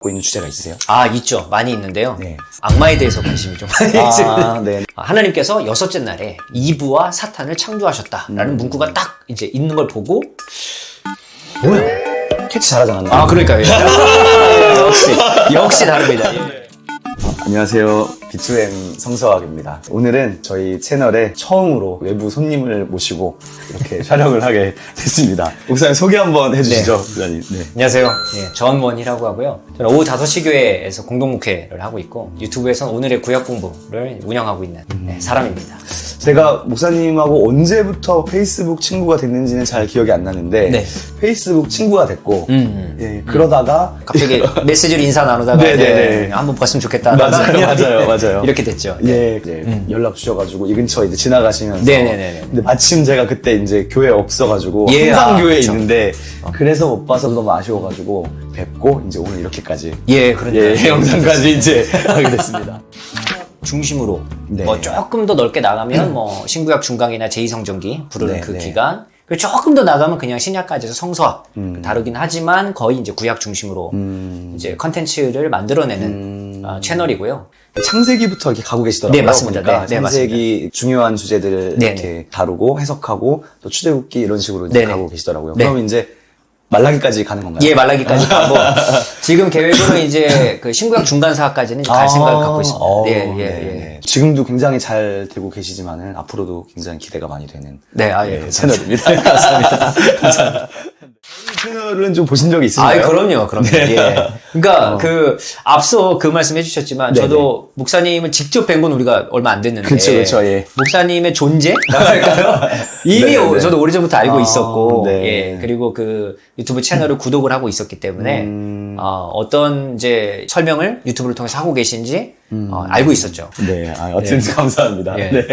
갖고 있는 주제가 있으세요? 아, 있죠. 많이 있는데요. 네. 악마에 대해서 관심이 좀 많이 있습니다. 아, 네. 아, 하나님께서 여섯째 날에 이브와 사탄을 창조하셨다라는 문구가 딱 이제 있는 걸 보고 뭐야? 캐치 않았나? 아 그러니까요. 역시 역시 다릅니다. 예. 안녕하세요. B2M 성서학입니다. 오늘은 저희 채널에 처음으로 외부 손님을 모시고 이렇게 촬영을 하게 됐습니다. 목사님 소개 한번 해주시죠. 목사님. 네. 안녕하세요. 예, 전원이라고 하고요. 저는 오후 5시 교회에서 공동목회를 하고 있고 유튜브에서는 오늘의 구약 공부를 운영하고 있는 네, 사람입니다. 제가 목사님하고 언제부터 페이스북 친구가 됐는지는 잘 기억이 안 나는데 네. 페이스북 친구가 됐고 음, 예, 그러다가 갑자기 메시지로 인사 나누다가 네, 네, 네, 네. 한번 봤으면 좋겠다. 맞아요, 맞아요, 맞아요. 이렇게 됐죠. 예, 이제 연락 주셔가지고 이 근처 이제 지나가시면서 네네네네. 근데 마침 제가 그때 이제 교회 없어가지고 예, 항상 아, 교회에 그쵸. 있는데 그래서 못 봐서 너무 아쉬워가지고 뵙고 이제 오늘 이렇게까지 예, 그런데 예, 영상까지 이제 하게 됐습니다. 중심으로 네. 뭐 조금 더 넓게 나가면 뭐 신구약 중강이나 제2성전기 부르는 네, 그 네. 기간 그리고 조금 더 나가면 그냥 신약까지도 성서학 음. 다루긴 하지만 거의 이제 구약 중심으로 이제 컨텐츠를 만들어내는 아, 채널이고요. 창세기부터 이렇게 가고 계시더라고요. 네, 맞습니다. 보니까 네, 네, 창세기 중요한 주제들을 네, 이렇게 다루고 해석하고 또 추대국기 이런 식으로 이제 네, 네. 가고 계시더라고요. 네. 그럼 이제 말라기까지 가는 건가요? 예, 말라기까지 가고 지금 계획으로는 이제 그 신구약 중간사까지는 갈 생각을 갖고 있습니다. 어, 예, 예, 네, 예. 네. 지금도 굉장히 잘 되고 계시지만은 앞으로도 굉장히 기대가 많이 되는 네, 아, 예. 네, 채널입니다. 감사합니다. 감사합니다. 이 채널은 좀 보신 적이 아, 있으신가요? 그럼요, 그럼요. 네. 예. 그러니까 그 앞서 그 말씀 해 주셨지만 네네. 저도 목사님을 직접 뵌 건 우리가 얼마 안 됐는데 그쵸, 그쵸, 예. 목사님의 존재라고 할까요? 이미 네네. 저도 오래전부터 알고 아, 있었고 네. 예. 그리고 그 유튜브 채널을 구독을 하고 있었기 때문에 음. 어, 어떤 이제 설명을 유튜브를 통해서 하고 계신지 음. 어, 알고 있었죠. 네, 아, 어쨌든 감사합니다. 예. 네.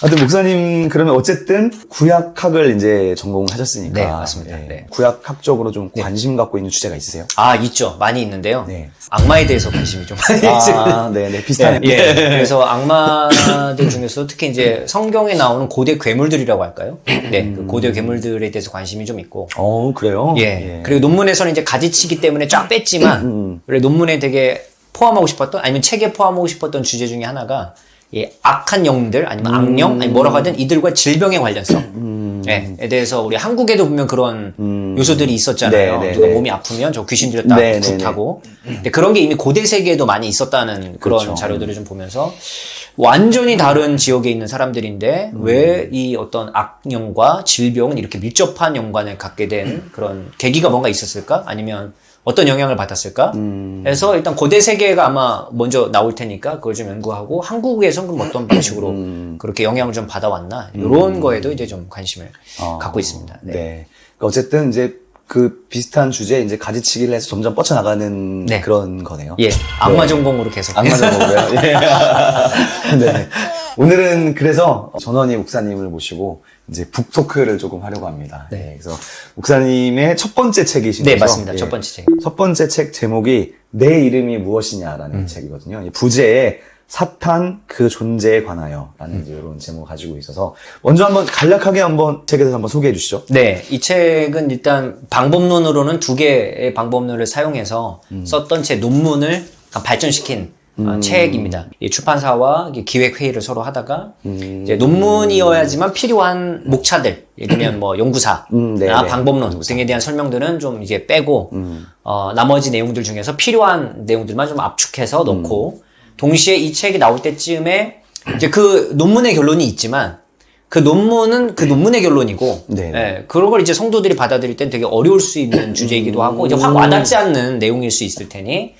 하여튼 목사님 그러면 어쨌든 구약학을 이제 전공하셨으니까 네, 맞습니다. 예, 네. 구약학 적으로 좀 관심 갖고 있는 주제가 있으세요? 아 있죠, 많이 있는데요. 네. 악마에 대해서 관심이 좀 많이. 아, 네, 네, 비슷하네요. 예, 예. 그래서 악마들 중에서 특히 이제 성경에 나오는 고대 괴물들이라고 할까요? 네, 그 고대 괴물들에 대해서 관심이 좀 있고. 어, 그래요? 예. 그리고 논문에서는 이제 가지치기 때문에 쫙 뺐지만, 음. 그래 논문에 되게 포함하고 싶었던, 아니면 책에 포함하고 싶었던 주제 중에 하나가, 이 악한 영들, 아니면 악령, 아니 뭐라고 하든 이들과 질병의 관련성. 예, 에 대해서 우리 한국에도 보면 그런 요소들이 있었잖아요. 음. 네, 네, 누가 네. 몸이 아프면 저 귀신 들였다 네, 네, 굿하고. 근데 그런 게 이미 고대 세계에도 많이 있었다는 그런 그렇죠. 자료들을 좀 보면서 완전히 다른 지역에 있는 사람들인데 음. 왜이 어떤 악령과 질병은 이렇게 밀접한 연관을 갖게 된 그런 계기가 뭔가 있었을까? 아니면 어떤 영향을 받았을까? 음. 그래서 일단 고대 세계가 아마 먼저 나올 테니까 그걸 좀 연구하고 한국에서는 그럼 어떤 방식으로 음. 그렇게 영향을 좀 받아왔나? 이런 거에도 이제 좀 관심을 어, 갖고 있습니다. 네. 네. 그러니까 어쨌든 이제 그 비슷한 주제 이제 가지치기를 해서 점점 뻗쳐나가는 네. 그런 거네요. 예, 악마 전공으로 계속. 안 맞은 거고요. 예. 네. 오늘은 그래서 전원희 목사님을 모시고 이제 북토크를 조금 하려고 합니다. 네. 그래서 목사님의 첫 번째 책이신 네, 거죠? 맞습니다. 예. 첫 번째 책. 첫 번째 책 제목이 내 이름이 무엇이냐라는 책이거든요. 이 부제에 사탄 그 존재에 관하여라는 이제 이런 제목 을 가지고 있어서 먼저 한번 간략하게 한번 책에 대해서 한번 소개해 주시죠. 네, 이 책은 일단 방법론으로는 두 개의 방법론을 사용해서 썼던 제 논문을 발전시킨 어, 책입니다. 이 출판사와 기획회의를 서로 하다가 이제 논문이어야지만 필요한 목차들, 예를 들면 뭐 연구사, 음, 네, 나 네. 방법론 등에 대한 설명들은 좀 이제 빼고 어, 나머지 내용들 중에서 필요한 내용들만 좀 압축해서 넣고 동시에 이 책이 나올 때쯤에 이제 그 논문의 결론이 있지만 그 논문은 그 논문의 결론이고, 네. 예, 그런 걸 이제 성도들이 받아들일 땐 되게 어려울 수 있는 주제이기도 하고, 이제 확 와닿지 않는 내용일 수 있을 테니,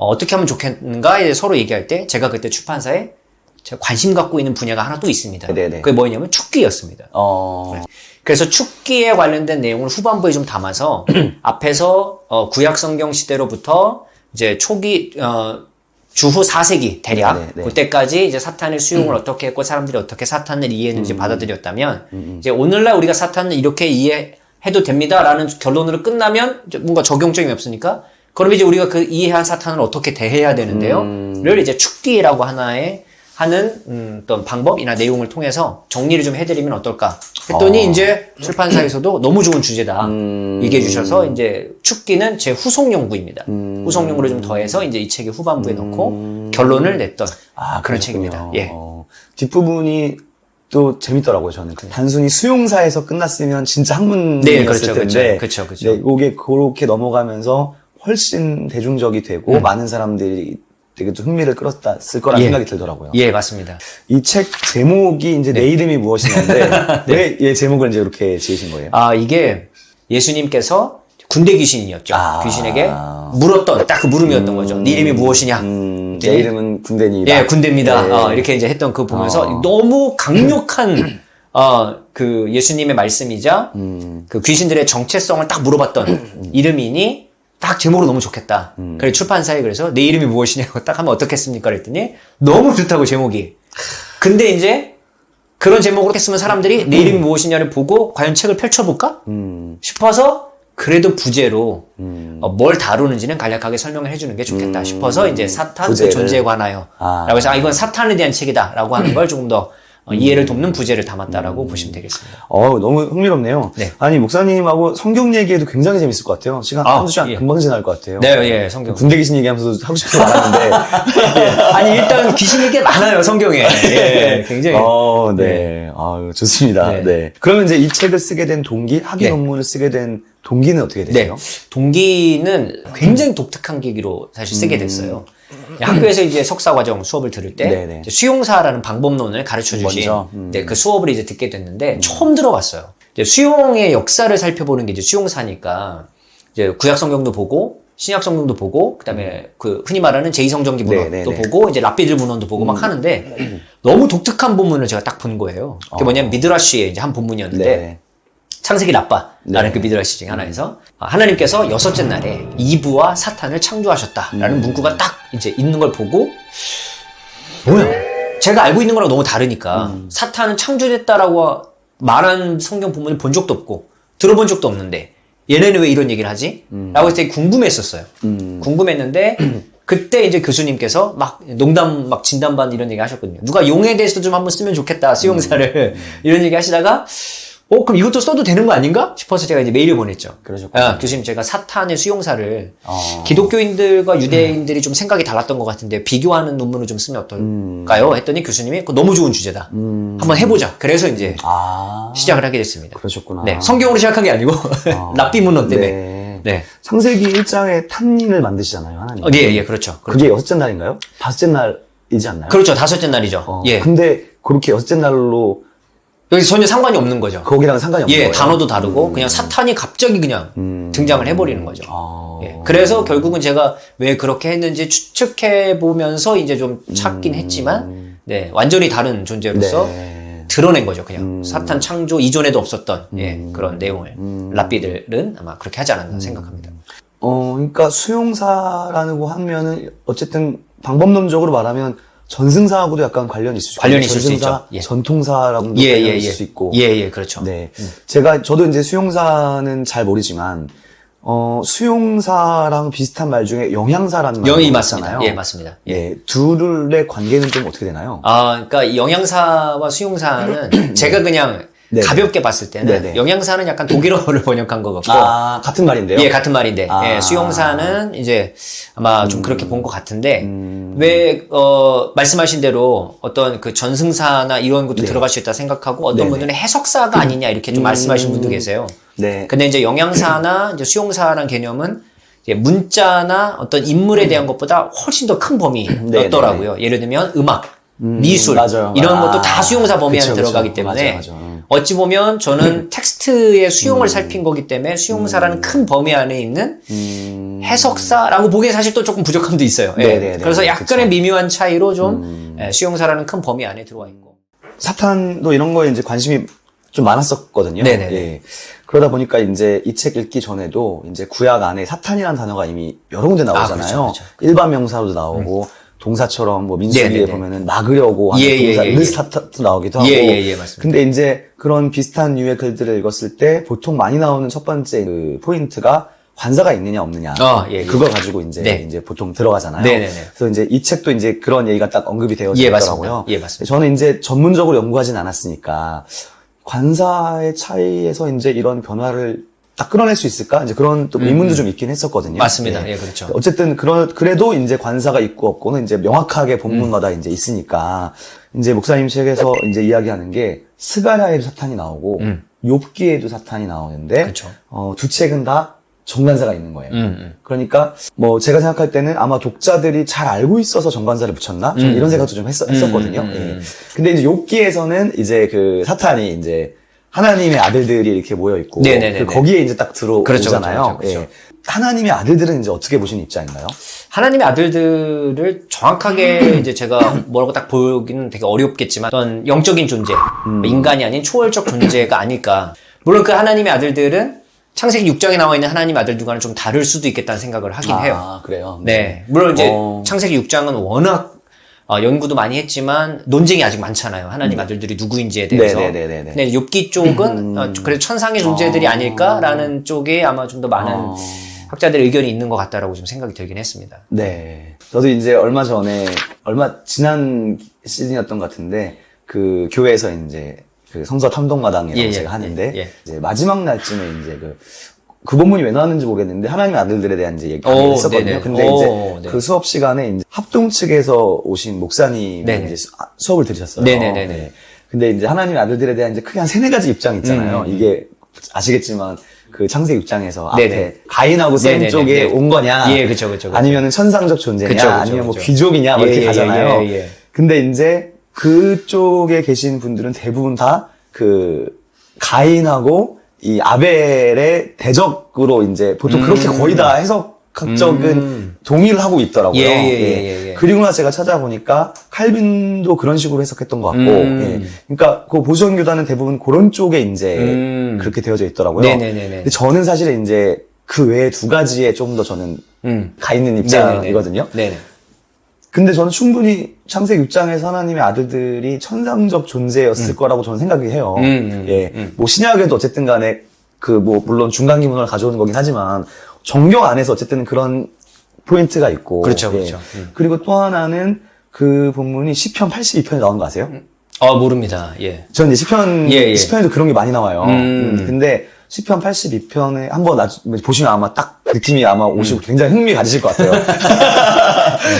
어, 떻게 하면 좋겠는가 이제 서로 얘기할 때, 제가 그때 출판사에 제가 관심 갖고 있는 분야가 하나 또 있습니다. 네네. 그게 뭐였냐면 축기였습니다. 어, 그래서 축기에 관련된 내용을 후반부에 좀 담아서 앞에서 어, 구약 성경 시대로부터 이제 초기 어, 주후 4세기 대략 네, 네. 그때까지 이제 사탄의 수용을 어떻게 했고 사람들이 어떻게 사탄을 이해했는지 받아들였다면 이제 오늘날 우리가 사탄을 이렇게 이해해도 됩니다라는 결론으로 끝나면 뭔가 적용점이 없으니까 그럼 이제 우리가 그 이해한 사탄을 어떻게 대해야 되는데요? 를 이제 축기라고 하나의 하는 음, 어떤 방법이나 내용을 통해서 정리를 좀 해드리면 어떨까 했더니 어. 이제 출판사에서도 너무 좋은 주제다 음. 얘기해 주셔서 이제 축기는 제 후속 연구입니다. 음. 후속 연구를 좀 더해서 이제 이 책의 후반부에 넣고 결론을 냈던 아, 그런 그렇군요. 책입니다. 예. 어, 뒷부분이 또 재밌더라고요, 저는. 단순히 수용사에서 끝났으면 진짜 학문이었을 네, 그렇죠, 텐데. 그렇죠, 그렇죠, 그렇죠. 네, 이게 그렇게 넘어가면서 훨씬 대중적이 되고 음. 많은 사람들이 되게 좀 흥미를 끌었을 거라는 예. 생각이 들더라고요. 예 맞습니다. 이 책 제목이 이제 네. 내 이름이 무엇이냐인데 왜이 제목을 이제 이렇게 지으신 거예요? 아 이게 예수님께서 군대 귀신이었죠. 아. 귀신에게 물었던 딱 그 물음이었던 거죠. 네 이름이 무엇이냐? 음, 네. 내 이름은 군대니다. 예, 군대입니다. 네. 어, 이렇게 이제 했던 그 보면서 어. 너무 강력한 어, 그 예수님의 말씀이자 음. 그 귀신들의 정체성을 딱 물어봤던 이름이니 딱 제목으로 너무 좋겠다. 음. 그래 출판사에 그래서 내 이름이 무엇이냐고 딱 하면 어떻겠습니까? 그랬더니 너무 좋다고 제목이. 근데 이제 그런 제목으로 했으면 사람들이 내 이름이 무엇이냐를 보고 과연 책을 펼쳐볼까 음, 싶어서 그래도 부제로 음. 어, 뭘 다루는지는 간략하게 설명을 해주는 게 좋겠다 싶어서 이제 사탄 그. 존재에 관하여 아. 라고 해서 아, 이건 사탄에 대한 책이다 라고 하는 걸 조금 더 어, 이해를 돕는 부제를 담았다라고 보시면 되겠습니다. 어, 너무 흥미롭네요. 네. 아니, 목사님하고 성경 얘기해도 굉장히 재밌을 것 같아요. 시간 아, 한두 시간 예. 금방 지날 것 같아요. 네, 예, 성경. 군대 귀신 얘기하면서 하고 싶은 게 많았는데. 아니 일단 귀신 얘기 많아요 성경에. 예, 굉장히. 어, 네. 아유, 좋습니다. 네. 네. 그러면 이제 이 책을 쓰게 된 동기, 학위 네. 논문을 쓰게 된 동기는 어떻게 네. 되세요? 동기는 굉장히 독특한 계기로 사실 쓰게 됐어요. 학교에서 이제 석사 과정 수업을 들을 때 음. 이제 수용사라는 방법론을 가르쳐 주신? 음. 네, 그 수업을 이제 듣게 됐는데 처음 들어봤어요. 이제 수용의 역사를 살펴보는 게 이제 수용사니까 이제 구약 성경도 보고 신약 성경도 보고 그다음에 그 흔히 말하는 제2성전기 문헌도. 음. 보고 이제 라피들 문헌도 보고 막 하는데 너무 독특한 본문을 제가 딱 본 거예요. 그게 뭐냐면 미드라시의 이제 한 본문이었는데 어. 네. 창세기 라빠라는 네. 그 미드라시 중에 하나에서 아, 하나님께서 여섯째 날에 이브와 사탄을 창조하셨다라는 음. 문구가 딱 이제 있는 걸 보고 뭐야? 제가 알고 있는 거랑 너무 다르니까 음. 사탄은 창조됐다라고 말한 성경 본문을 본 적도 없고 들어본 적도 없는데 얘네는 왜 이런 얘기를 하지? 라고 해서 되게 궁금했었어요. 음. 궁금했는데 그때 이제 교수님께서 막 농담 막 진담반 이런 얘기 하셨거든요. 누가 용에 대해서도 좀 한번 쓰면 좋겠다 수용사를 음. 이런 얘기 하시다가 어 그럼 이것도 써도 되는 거 아닌가 싶어서 제가 이제 메일을 보냈죠. 그러셨구나. 아, 교수님 제가 사탄의 수용사를 어. 기독교인들과 유대인들이 좀 생각이 달랐던 것 같은데 비교하는 논문을 좀 쓰면 어떨까요? 했더니 교수님이 그거 너무 좋은 주제다. 음. 한번 해보자. 그래서 이제 아. 시작을 하게 됐습니다. 그러셨구나. 네, 성경으로 시작한 게 아니고 랍비 문헌 때문에. 네. 네. 창세기 1장에 탐린을 만드시잖아요, 하나님. 어, 예, 예, 그렇죠. 그게 여섯째 날인가요? 다섯째 날이지 않나요? 그렇죠. 다섯째 날이죠. 어, 예. 근데 그렇게 여섯째 날로 여기 전혀 상관이 없는 거죠. 거기랑 상관이 없는 예, 거예요? 단어도 다르고 그냥 사탄이 갑자기 그냥 음. 등장을 해버리는 거죠. 아. 예, 그래서 결국은 제가 왜 그렇게 했는지 추측해 보면서 이제 좀 찾긴 했지만, 네, 완전히 다른 존재로서 음. 네. 드러낸 거죠. 그냥 음. 사탄 창조 이전에도 없었던 예, 그런 내용을 음. 랍비들은 아마 그렇게 하지 않았나 생각합니다. 어, 그러니까 수용사라고 하면은 어쨌든 방법론적으로 말하면 전승사하고도 약간 관련이 있을 수 관련이 있을 수 전승사, 있죠. 예. 전통사라고도 예, 관련이 예, 있을 예. 수 있고. 예, 예, 그렇죠. 네. 제가 저도 이제 수용사는 잘 모르지만 어, 수용사랑 비슷한 말 중에 영양사라는 말이. 있잖아요. 예, 맞습니다. 예. 네. 둘의 관계는 좀 어떻게 되나요? 아, 그러니까 이 영양사와 수용사는 제가 그냥 네네. 가볍게 봤을 때는 네네. 영양사는 약간 독일어를 번역한 것 같고 아, 같은 말인데요? 예, 같은 말인데. 아. 예, 수용사는 이제 아마 좀 그렇게 본 것 같은데, 음. 왜, 어, 말씀하신 대로 어떤 그 전승사나 이런 것도 네. 들어갈 수 있다 생각하고 어떤 네네. 음. 분들은 해석사가 아니냐 이렇게 좀 말씀하시는 분도 계세요. 네. 근데 이제 영양사나 이제 수용사라는 개념은 이제 문자나 어떤 인물에 대한 것보다 훨씬 더 큰 범위였더라고요. 예를 들면 음악, 미술 맞아요. 이런 아, 것도 다 수용사 범위 안에. 들어가기 때문에 맞아, 맞아. 어찌 보면 저는 텍스트의 음. 수용을 살핀 거기 때문에 수용사라는 큰 범위 안에 있는 음, 해석사라고 보기엔 사실 또 조금 부족함도 있어요. 예. 네네네. 그래서 약간의 그쵸. 음. 미묘한 차이로 좀 예, 수용사라는 큰 범위 안에 들어와 있고. 사탄도 이런 거에 이제 관심이 좀 많았었거든요. 네네네. 예. 그러다 보니까 이제 이 책 읽기 전에도 이제 구약 안에 사탄이라는 단어가 이미 여러 군데 나오잖아요. 그렇죠, 그렇죠. 일반 명사로도 나오고 동사처럼 뭐 민수기에. 보면은 막으려고 하는 예, 예, 동사 예, 예. 르스타트도 나오기도 하고. 예, 예, 예, 맞습니다. 근데 이제 그런 비슷한 유의 글들을 읽었을 때 보통 많이 나오는 첫 번째 그 포인트가 관사가 있느냐 없느냐 아, 예, 예. 그걸 가지고 이제 네. 이제 보통 들어가잖아요. 네 네 네. 그래서 이제 이 책도 이제 그런 얘기가 딱 언급이 되어 예, 있더라고요. 예, 맞습니다. 저는 이제 전문적으로 연구하진 않았으니까 관사의 차이에서 이제 이런 변화를 딱 끌어낼 수 있을까? 이제 그런 또 의문도 좀 있긴 했었거든요. 음, 맞습니다. 네. 예, 그렇죠. 어쨌든 그러, 그래도 이제 관사가 있고 없고는 이제 명확하게 본문마다 음. 이제 있으니까 이제 목사님 책에서 이제 이야기하는 게 스가랴에도 사탄이 나오고 음. 욥기에도 사탄이 나오는데 그쵸. 어, 두 책은 다 정관사가 있는 거예요. 음, 음. 그러니까 뭐 제가 생각할 때는 아마 독자들이 잘 알고 있어서 정관사를 붙였나? 음. 이런 생각도 좀 했, 었거든요 음, 음, 음. 근데 이제 욥기에서는 이제 그 사탄이 이제 하나님의 아들들이 이렇게 모여 있고 네네네네. 그 거기에 이제 딱 들어오잖아요. 그렇죠, 그렇죠, 그렇죠. 예. 하나님의 아들들은 이제 어떻게 보시는 입장인가요? 하나님의 아들들을 정확하게 이제 제가 뭐라고 딱 보기는 되게 어렵겠지만 어떤 영적인 존재, 음. 인간이 아닌 초월적 존재가 아닐까. 물론 그 하나님의 아들들은 창세기 6장에 나와 있는 하나님의 아들들과는 좀 다를 수도 있겠다는 생각을 하긴 해요. 아, 그래요. 네. 물론 이제 어. 창세기 6장은 워낙 어, 연구도 많이 했지만 논쟁이 아직 많잖아요. 하나님 아들들이 누구인지에 대해서. 음. 네네네네네. 근데 욥기 쪽은 어, 그래도 천상의 존재들이 어. 아닐까라는 쪽에 아마 좀 더 많은 어. 학자들의 의견이 있는 것 같다라고 좀 생각이 들긴 했습니다. 네. 저도 이제 얼마 전에, 얼마 지난 시즌이었던 것 같은데, 그 교회에서 이제 그 성서 탐독마당이라고 예, 예, 제가 하는데, 예, 예. 이제 마지막 날쯤에 이제 그, 그 본문이 왜 나왔는지 모르겠는데, 하나님의 아들들에 대한 이제 얘기를 오, 했었거든요. 네네. 근데 오, 이제 네. 그 수업 시간에 이제 합동 측에서 오신 목사님이 네네. 이제 수- 아, 수업을 들으셨어요. 네네네네. 네. 근데 이제 하나님의 아들들에 대한 이제 크게 한 세네 가지 입장이 있잖아요. 음. 이게 아시겠지만, 그 창세기 입장에서 앞에 네네. 가인하고 셈 네네네. 쪽에 네. 온 거냐, 예, 그쵸, 그쵸, 그쵸. 아니면은 천상적 존재냐, 그쵸, 그쵸, 아니면 뭐 그쵸. 귀족이냐, 뭐 예, 이렇게 예, 가잖아요. 예, 예. 근데 이제 그쪽에 계신 분들은 대부분 다 그 가인하고 이 아벨의 대적으로 이제 보통 그렇게 거의 다 해석학적은 음. 동의를 하고 있더라고요. 예, 예, 예, 예, 예. 그리고 나서 제가 찾아보니까 칼빈도 그런 식으로 해석했던 것 같고, 음. 예. 그러니까 그 보수형 교단은 대부분 그런 쪽에 이제 음. 그렇게 되어져 있더라고요. 네네네네. 근데 저는 사실 이제 그 외에 두 가지에 좀 더 저는 음. 가 있는. 입장이거든요. 네네. 근데 저는 충분히 창세기 6장에서 하나님의 아들들이 천상적 존재였을 거라고 저는 생각이 해요. 음, 음, 예. 음. 뭐 신약에도 어쨌든 간에 그 뭐 물론 중간 기 문화를 가져오는 거긴 하지만 정경 안에서 어쨌든 그런 포인트가 있고. 그렇죠, 예. 그렇죠. 음. 그리고 또 하나는 그 본문이 시편 82편에 나온 거 아세요? 어, 모릅니다. 예. 전 이제 시편 예, 예. 시편에도 그런 게 많이 나와요. 음. 음, 근데 시편 82편에 한번 나중 보시면 아마 딱 느낌이 아마 음. 오시고 굉장히 흥미 가지실 것 같아요.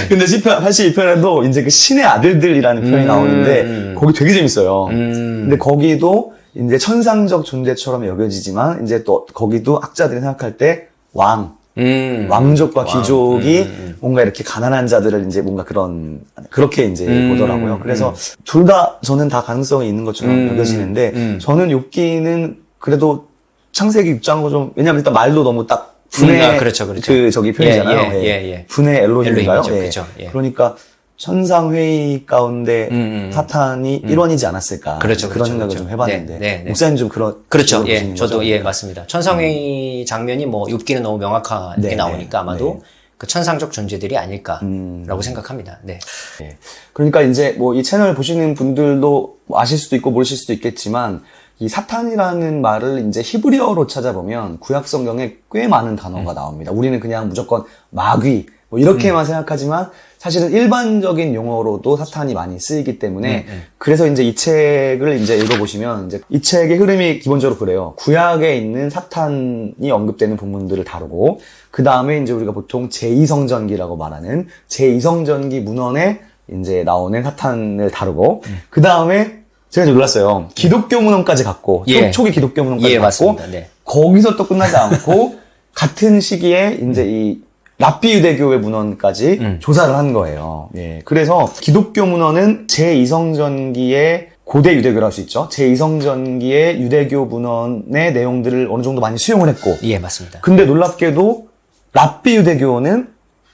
근데 시편 82편에도 이제 그 신의 아들들이라는 표현이 음, 나오는데 음. 거기 되게 재밌어요. 음. 근데 거기도 이제 천상적 존재처럼 여겨지지만 이제 또 거기도 학자들이 생각할 때 왕, 음. 왕족과 왕. 귀족이 음, 음, 음. 뭔가 이렇게 가난한 자들을 이제 뭔가 그런 그렇게 이제 음, 보더라고요. 그래서 둘다 저는 다 가능성이 있는 것처럼 음, 여겨지는데 음. 저는 욥기는 그래도 창세기 입장으로 좀 왜냐면 일단 말도 너무 딱 분의 음, 아, 그렇죠, 그렇죠. 그 저기 표현이잖아요. 예, 예, 예, 예. 분의 엘로힘인가요? 엘로힘이죠, 그죠, 예. 그러니까 천상 회의 가운데 음, 음. 사탄이 일원이지 않았을까? 그렇죠, 그런 그렇죠, 생각을 그렇죠. 좀 해봤는데 네, 네, 네. 목사님 좀 그런 그렇죠. 예. 저도 거죠? 예, 맞습니다. 천상 회의 장면이 뭐 욥기는 너무 명확하게 네, 나오니까 아마도 네. 그 천상적 존재들이 아닐까라고 음. 생각합니다. 네. 예. 그러니까 이제 뭐 이 채널 보시는 분들도 뭐 아실 수도 있고 모르실 수도 있겠지만 이 사탄이라는 말을 이제 히브리어로 찾아보면 구약 성경에 꽤 많은 음. 단어가 나옵니다. 우리는 그냥 무조건 마귀 뭐 이렇게만 생각하지만 사실은 일반적인 용어로도 사탄이 많이 쓰이기 때문에 음, 그래서 이제 이 책을 이제 읽어보시면 이제 이 책의 흐름이 기본적으로 그래요. 구약에 있는 사탄이 언급되는 부분들을 다루고 그 다음에 이제 우리가 보통 제2성전기라고 말하는 제2성전기 문헌에 이제 나오는 사탄을 다루고 그 다음에 제가 좀 놀랐어요. 기독교 문헌까지 갔고 초- 예. 초 기 기독교 문헌까지 예, 갔고 맞습니다. 네. 거기서 또 끝나지 않고 같은 시기에 이제 이 랍비 유대교의 문헌까지 음. 조사를 한 거예요. 예. 그래서 기독교 문헌은 제2성전기의 고대 유대교라 할수 있죠. 제2성전기의 유대교 문헌의 내용들을 어느 정도 많이 수용을 했고 예, 맞습니다. 근데 놀랍게도 랍비 유대교는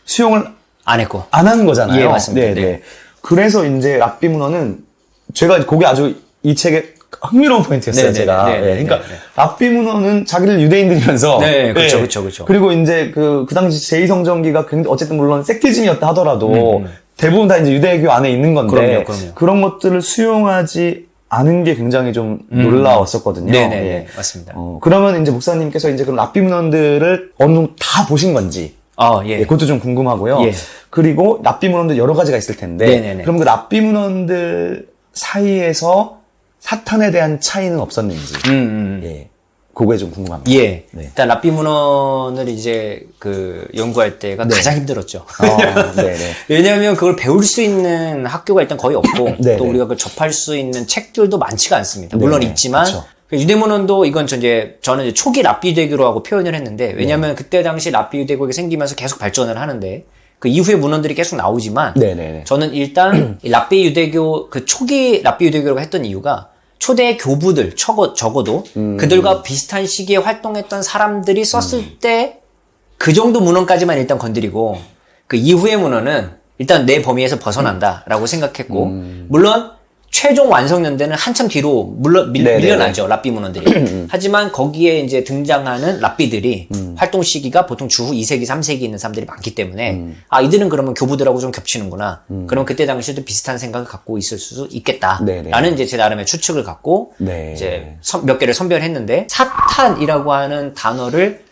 수용을 안 했고. 안 한 거잖아요. 예, 맞습니다. 네, 네. 네. 그래서 이제 랍비 문헌은 제가 그게 아주 이 책의 흥미로운 포인트였어요, 네, 네, 제가. 네, 네, 예, 네, 그러니까 네, 네. 랍비 문헌은 자기를 유대인들이면서 네, 예. 그쵸, 그쵸. 그리고 이제 그, 그 당시 제2성전기가 굉장히 어쨌든 물론 섹티즘이었다 하더라도 음, 음. 대부분 다 이제 유대교 안에 있는 건데 그럼요, 그럼요. 런 것들을 수용하지 아는 게 굉장히 좀 놀라웠었거든요. 음. 네네 예. 맞습니다. 어, 그러면 이제 목사님께서 이제 그럼 랍비 문헌들을 어느 정도 다 보신 건지 어, 예. 예, 그것도 좀 궁금하고요. 예. 그리고 랍비 문헌들 여러 가지가 있을 텐데 네네네. 그럼 그 랍비 문헌들 사이에서 사탄에 대한 차이는 없었는지 음, 음. 예, 그거에 좀 궁금합니다. 예. 네. 일단 랍비 문헌을 이제 그 연구할 때가 가장 힘들었죠. 어. 왜냐하면 그걸 배울 수 있는 학교가 일단 거의 없고 네네. 또 우리가 그걸 접할 수 있는 책들도 많지가 않습니다. 물론. 있지만 그쵸. 그 유대문헌도 이건 저 이제 저는 이제 초기 랍비 유대교라고 표현을 했는데 왜냐하면 네. 그때 당시 랍비 유대교가 생기면서 계속 발전을 하는데 그 이후에 문헌들이 계속 나오지만 네네네. 저는 일단 이 랍비 유대교 그 초기 랍비 유대교라고 했던 이유가 초대 교부들 적어, 적어도 음. 그들과 비슷한 시기에 활동했던 사람들이 썼을 때그 정도 문헌까지만 일단 건드리고 그 이후의 문헌은 일단 내 범위에서 벗어난다라고 생각했고 음. 물론 최종 완성연대는 한참 뒤로 물러 밀, 네네네. 음, 밀려나죠 랍비 문헌들이 하지만 거기에 이제 등장하는 랍비들이 음. 활동 시기가 보통 주후 2세기 3세기 있는 사람들이 많기 때문에 음. 아 이들은 그러면 교부들하고 좀 겹치는구나 그럼 그때 당시에도 비슷한 생각을 갖고 있을 수 있겠다라는 네네. 이제 제 나름의 추측을 갖고 네. 이제 선- 몇 개를 선별했는데 사탄이라고 하는 단어를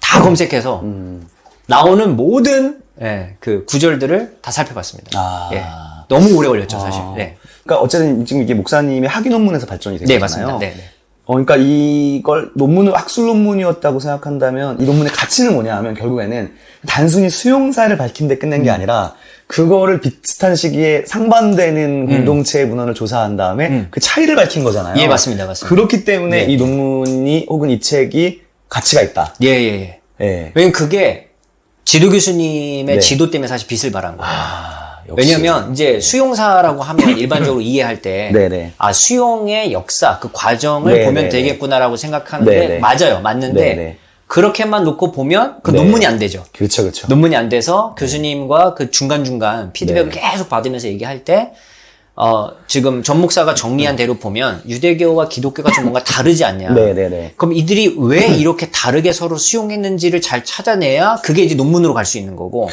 다 검색해서 음. 나오는 모든 예, 그 구절들을 다 살펴봤습니다. 아. 예. 너무 오래 걸렸죠, 사실. 아. 네. 그러니까 어쨌든 지금 이게 목사님의 학위 논문에서 발전이 된 네, 거잖아요. 맞습니다. 네, 네. 어, 그러니까 이걸 논문을 학술 논문이었다고 생각한다면 이 논문의 가치는 뭐냐 하면 결국에는 단순히 수용사를 밝힌 데 끝낸 게 음. 아니라 그거를 비슷한 시기에 상반되는 공동체의 문헌을 조사한 다음에 그 차이를 밝힌 거잖아요. 음. 예, 맞습니다. 맞습니다. 그렇기 때문에 네. 이 논문이 혹은 이 책이 가치가 있다. 예, 예, 예. 예. 왜냐면 그게 지도 교수님의 네. 지도 때문에 사실 빚을 발한 거예요. 아, 역시. 왜냐면 이제 수용사라고 하면 일반적으로 이해할 때, 네네. 아, 수용의 역사, 그 과정을 네네네. 보면 되겠구나라고 생각하는데, 네네. 맞아요. 맞는데, 네네. 그렇게만 놓고 보면 그 네. 논문이 안 되죠. 그렇죠, 그렇죠. 논문이 안 돼서 교수님과 그 중간중간 피드백을 네. 계속 받으면서 얘기할 때, 어, 지금 전 목사가 정리한 대로 보면 유대교와 기독교가 좀 뭔가 다르지 않냐. 네네네. 그럼 이들이 왜 이렇게 다르게 서로 수용했는지를 잘 찾아내야 그게 이제 논문으로 갈 수 있는 거고,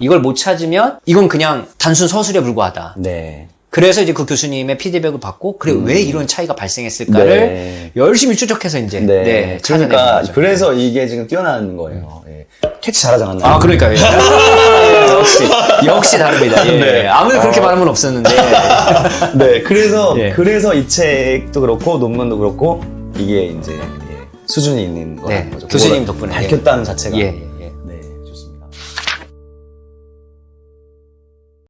이걸 못 찾으면 이건 그냥 단순 서술에 불과하다. 네. 그래서 이제 그 교수님의 피드백을 받고, 그래, 왜 이런 차이가 발생했을까를 네. 열심히 추적해서 이제, 네. 네, 그러니까. 그래서 이게 지금 뛰어나는 거예요. 예. 캐치 않았나요? 아, 그러니까요. 예. 역시, 역시 다릅니다. 예. 네. 아무도 그렇게 말하면 없었는데. 네, 그래서 예. 그래서 이 책도 그렇고 논문도 그렇고 이게 이제 예, 수준이 있는 거라는 네, 거죠. 교수님 덕분에. 밝혔다는 자체가 예, 예.